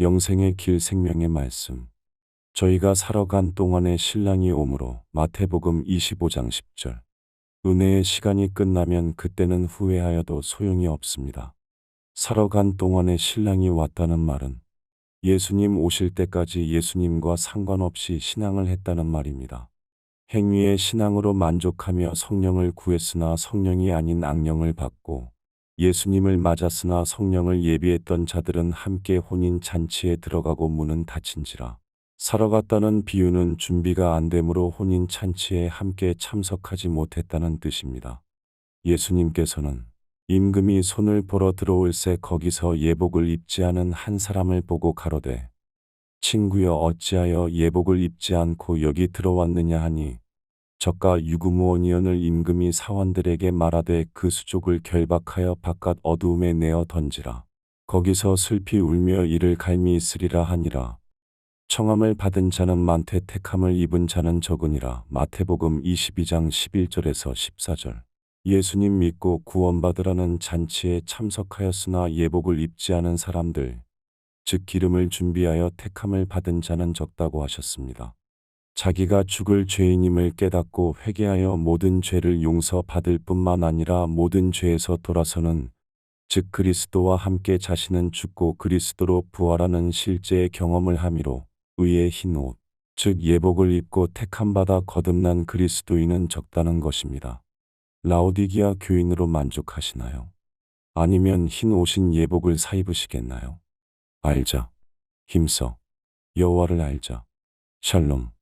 영생의 길 생명의 말씀. 저희가 살아간 동안에 신랑이 오므로 마태복음 25장 10절. 은혜의 시간이 끝나면 그때는 후회하여도 소용이 없습니다. 살아간 동안에 신랑이 왔다는 말은 예수님 오실 때까지 예수님과 상관없이 신앙을 했다는 말입니다. 행위의 신앙으로 만족하며 성령을 구했으나 성령이 아닌 악령을 받고 예수님을 맞았으나 성령을 예비했던 자들은 함께 혼인 잔치에 들어가고 문은 닫힌지라. 살아갔다는 비유는 준비가 안 되므로 혼인 잔치에 함께 참석하지 못했다는 뜻입니다. 예수님께서는 임금이 손을 보러 들어올새 거기서 예복을 입지 않은 한 사람을 보고 가로되 친구여 어찌하여 예복을 입지 않고 여기 들어왔느냐 하니 저가 유구무원이언을 임금이 사원들에게 말하되 그 수족을 결박하여 바깥 어두움에 내어 던지라. 거기서 슬피 울며 이를 갈미 있으리라 하니라. 청함을 받은 자는 많되 택함을 입은 자는 적으니라. 마태복음 22장 11절에서 14절. 예수님 믿고 구원받으라는 잔치에 참석하였으나 예복을 입지 않은 사람들, 즉 기름을 준비하여 택함을 받은 자는 적다고 하셨습니다. 자기가 죽을 죄인임을 깨닫고 회개하여 모든 죄를 용서받을 뿐만 아니라 모든 죄에서 돌아서는 즉 그리스도와 함께 자신은 죽고 그리스도로 부활하는 실제의 경험을 함이로 의의 흰 옷, 즉 예복을 입고 택함받아 거듭난 그리스도인은 적다는 것입니다. 라오디기아 교인으로 만족하시나요? 아니면 흰 옷인 예복을 사 입으시겠나요? 알자. 힘써. 여호와를 알자. 샬롬.